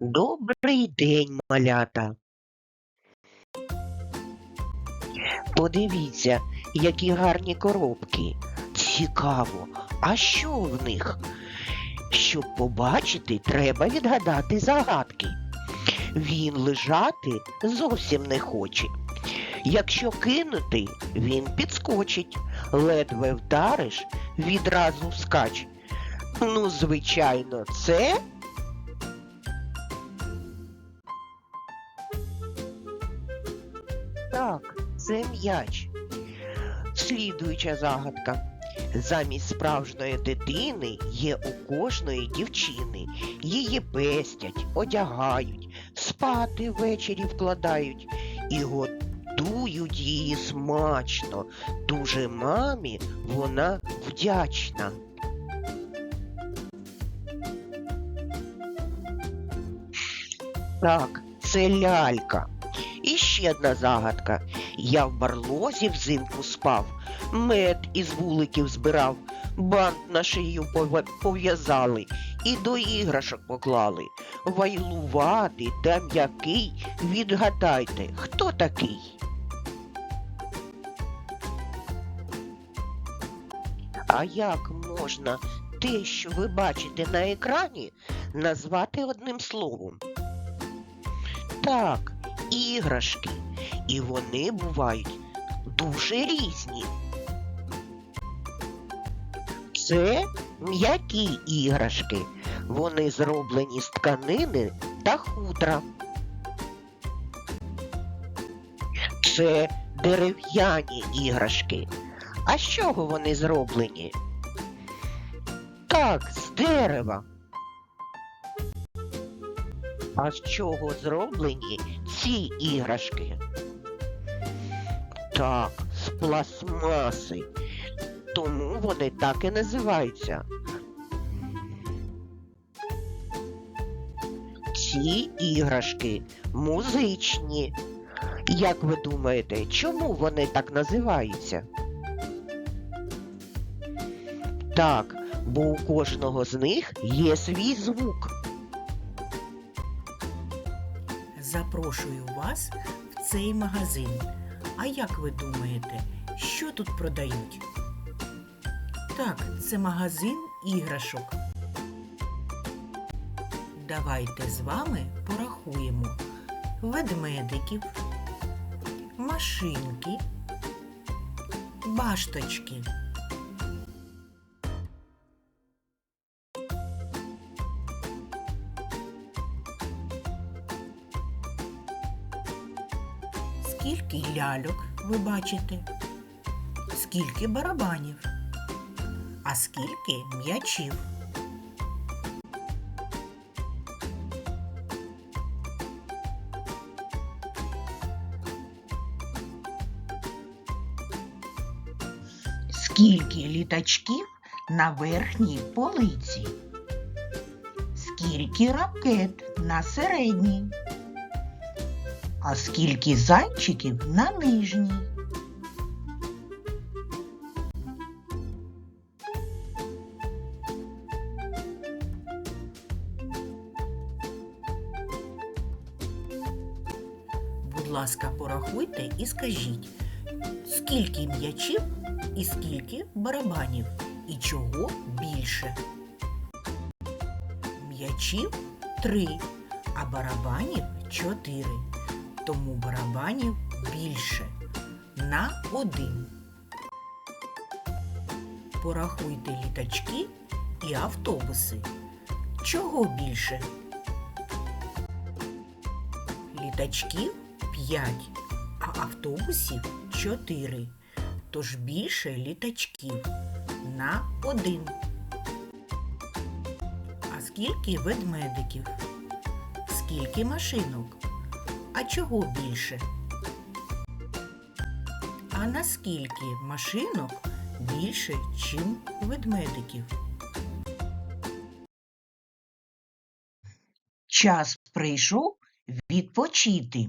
Добрий день, малята. Подивіться, які гарні коробки. Цікаво, а що в них? Щоб побачити, треба відгадати загадки. Він лежати зовсім не хоче. Якщо кинути, він підскочить. Ледве вдариш, відразу скач. Ну, звичайно, це Так, це м'яч. Слідуюча загадка. Замість справжньої дитини є у кожної дівчини. Її пестять, одягають, спати ввечері вкладають і готують її смачно. Дуже мамі вона вдячна. Так, це лялька. І ще одна загадка. Я в барлозі взимку спав, мед із вуликів збирав, бант на шию пов'язали і до іграшок поклали. Вайлуватий та м'який, відгадайте, хто такий? А як можна те, що ви бачите на екрані, назвати одним словом? Так, іграшки. І вони бувають дуже різні. Це м'які іграшки. Вони зроблені з тканини та хутра. Це дерев'яні іграшки. А з чого вони зроблені? Так, з дерева. А з чого зроблені ці іграшки? Так, з пластмаси. Тому вони так і називаються. Ці іграшки музичні. Як ви думаєте, чому вони так називаються? Так, бо у кожного з них є свій звук. Запрошую вас в цей магазин. А як ви думаєте, що тут продають? Так, це магазин іграшок. Давайте з вами порахуємо ведмедиків, машинки, башточки. Скільки ляльок ви бачите? Скільки барабанів? А скільки м'ячів? Скільки літачків на верхній полиці? Скільки ракет на середній? А скільки зайчиків на нижній? Будь ласка, порахуйте і скажіть, скільки м'ячів і скільки барабанів, і чого більше? М'ячів три, а барабанів чотири. Тому барабанів більше на один. Порахуйте літачки і автобуси. Чого більше? Літачків 5, а автобусів 4. Тож більше літачків на один. А скільки ведмедиків? Скільки машинок? А чого більше? А наскільки машинок більше, чим ведмедиків? Час прийшов відпочити.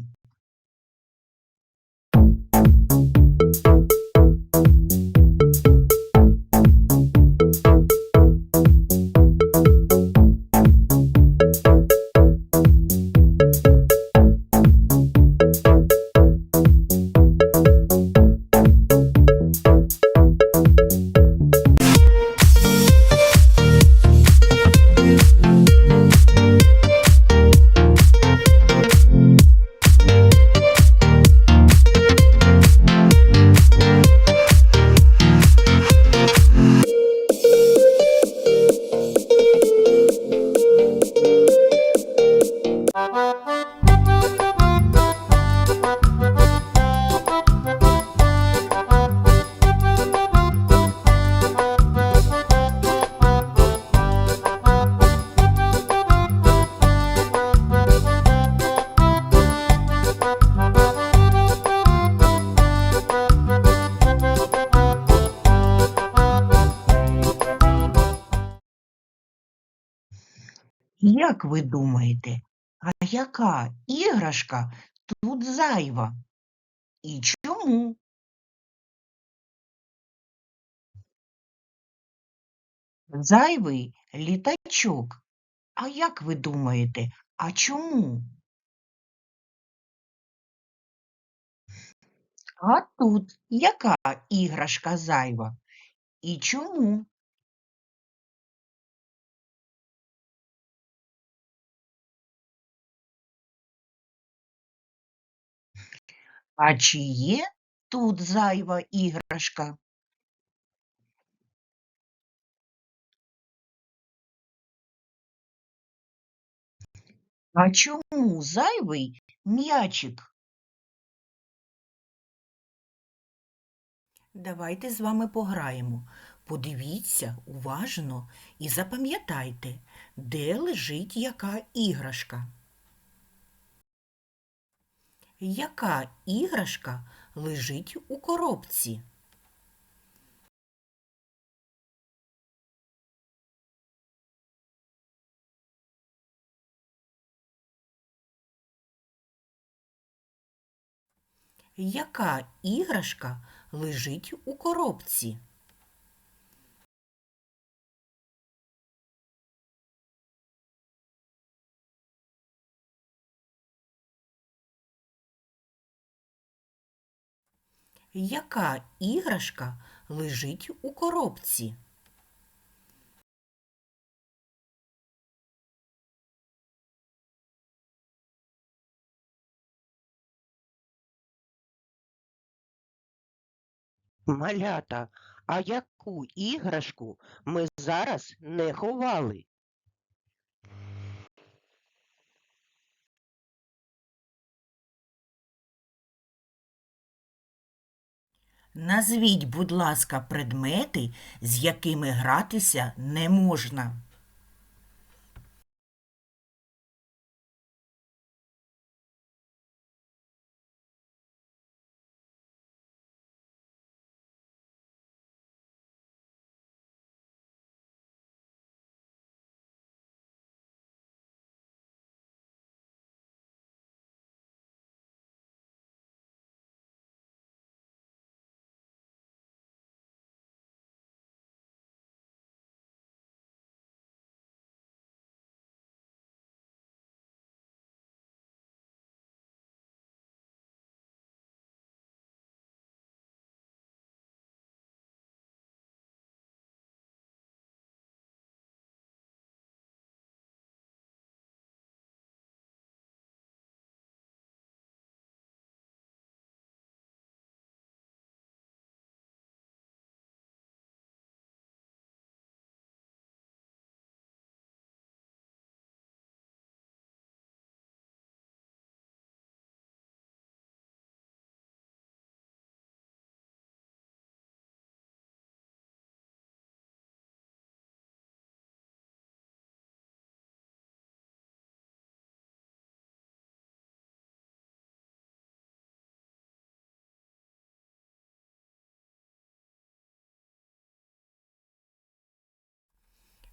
Як ви думаєте, а яка іграшка тут зайва? І чому? Зайвий літачок. А як ви думаєте, а чому? А тут яка іграшка зайва? І чому? А чи є тут зайва іграшка? А чому зайвий м'ячик? Давайте з вами пограємо. Подивіться уважно і запам'ятайте, де лежить яка іграшка. Яка іграшка лежить у коробці? Яка іграшка лежить у коробці? Яка іграшка лежить у коробці? Малята, а яку іграшку ми зараз не ховали? Назвіть, будь ласка, предмети, з якими гратися не можна.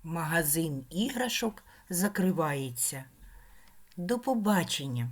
Магазин іграшок закривається. До побачення!